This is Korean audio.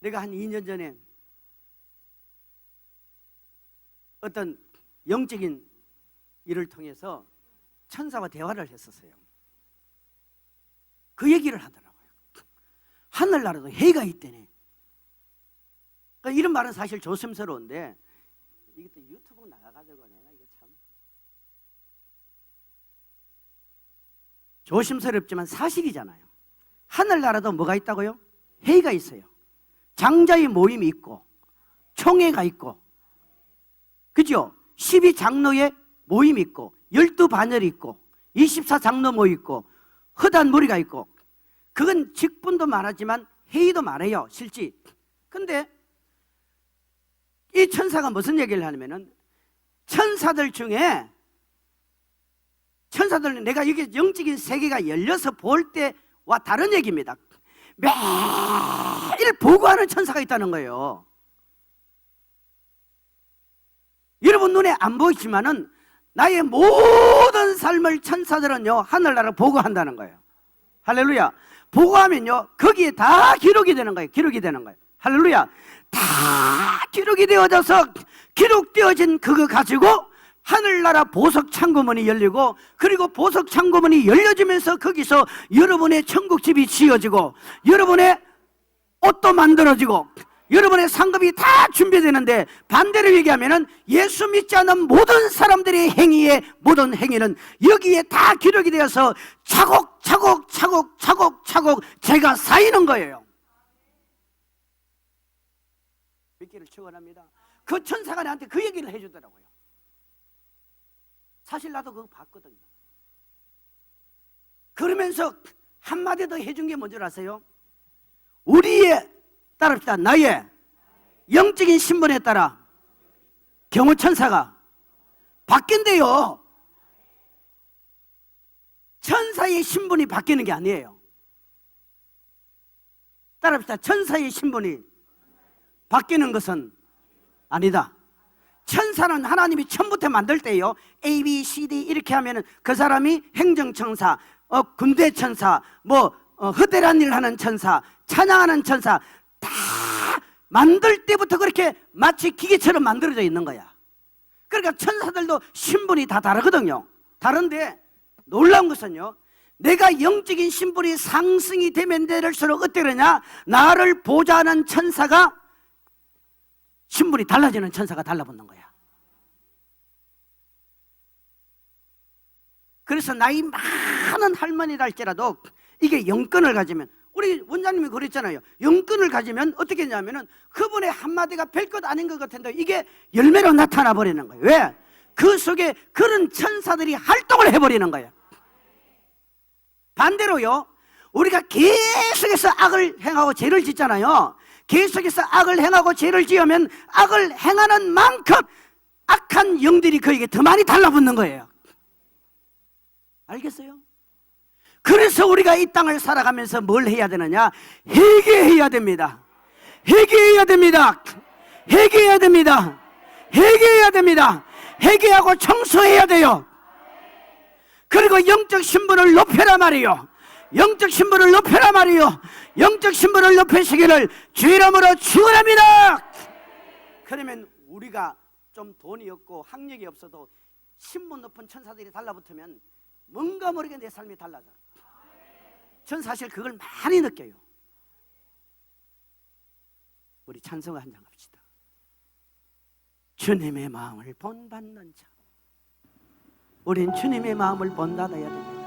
내가 한 2년 전에 어떤 영적인 일을 통해서 천사와 대화를 했었어요. 그 얘기를 하더라고요. 하늘나라도 해가 있대네. 그러니까 이런 말은 사실 조심스러운데 이게 또 유튜브 나가가지고 내가 이거 참 조심스럽지만 사실이잖아요. 하늘나라도 뭐가 있다고요? 회의가 있어요. 장자의 모임이 있고 총회가 있고 그죠? 12장로의 모임이 있고 12반열이 있고 24장로 모임 있고 허단 무리가 있고 그건 직분도 말하지만 회의도 말해요 실제 근데 이 천사가 무슨 얘기를 하냐면은 천사들 중에 천사들은 내가 이게 영적인 세계가 열려서 볼 때와 다른 얘기입니다. 매일 보고하는 천사가 있다는 거예요. 여러분 눈에 안 보이지만은 나의 모든 삶을 천사들은요 하늘나라 보고한다는 거예요. 할렐루야. 보고하면요 거기에 다 기록이 되는 거예요. 기록이 되는 거예요. 할렐루야. 다 기록이 되어져서 기록되어진 그거 가지고 하늘나라 보석 창고문이 열리고 그리고 보석 창고문이 열려지면서 거기서 여러분의 천국집이 지어지고 여러분의 옷도 만들어지고 여러분의 상급이 다 준비되는데 반대로 얘기하면은 예수 믿지 않는 모든 사람들의 행위의 모든 행위는 여기에 다 기록이 되어서 차곡차곡 차곡 차곡 차곡 제가 쌓이는 거예요. 믿기를 축원합니다. 그 천사가 나한테 그 얘기를 해주더라고요. 사실 나도 그거 봤거든요. 그러면서 한마디 더 해준 게 뭔지 아세요? 우리의 따릅시다. 나의 영적인 신분에 따라 경호 천사가 바뀐대요. 천사의 신분이 바뀌는 게 아니에요. 따릅시다. 천사의 신분이 바뀌는 것은 아니다. 천사는 하나님이 처음부터 만들 때요. A, B, C, D 이렇게 하면은 그 사람이 행정천사, 어, 군대천사, 뭐 어, 허대란 일 하는 천사, 찬양하는 천사 다 만들 때부터 그렇게 마치 기계처럼 만들어져 있는 거야. 그러니까 천사들도 신분이 다 다르거든요. 다른데 놀라운 것은요. 내가 영적인 신분이 상승이 되면 될수록 그러냐? 나를 보좌하는 천사가 신분이 달라지는 천사가 달라붙는 거야. 그래서 나이 많은 할머니라 할지라도 이게 영권을 가지면 우리 원장님이 그랬잖아요. 영권을 가지면 어떻게 했냐면은 그분의 한마디가 별것 아닌 것 같은데 이게 열매로 나타나 버리는 거예요. 왜? 그 속에 그런 천사들이 활동을 해버리는 거예요. 반대로요. 우리가 계속해서 악을 행하고 죄를 짓잖아요. 계속해서 악을 행하고 죄를 지으면 악을 행하는 만큼 악한 영들이 그에게 더 많이 달라붙는 거예요. 알겠어요? 그래서 우리가 이 땅을 살아가면서 뭘 해야 되느냐? 회개해야 됩니다. 회개해야 됩니다. 회개해야 됩니다. 회개해야 됩니다. 회개하고 청소해야 돼요. 그리고 영적 신분을 높여라 말이요. 영적 신분을 높여라 말이요. 영적 신분을 높이시기를 주 이름으로 축원합니다. 그러면 우리가 좀 돈이 없고 학력이 없어도 신분 높은 천사들이 달라붙으면 뭔가 모르게 내 삶이 달라져. 전 사실 그걸 많이 느껴요. 우리 찬송을 한장 합시다. 주님의 마음을 본받는 자. 우린 주님의 마음을 본받아야 됩니다.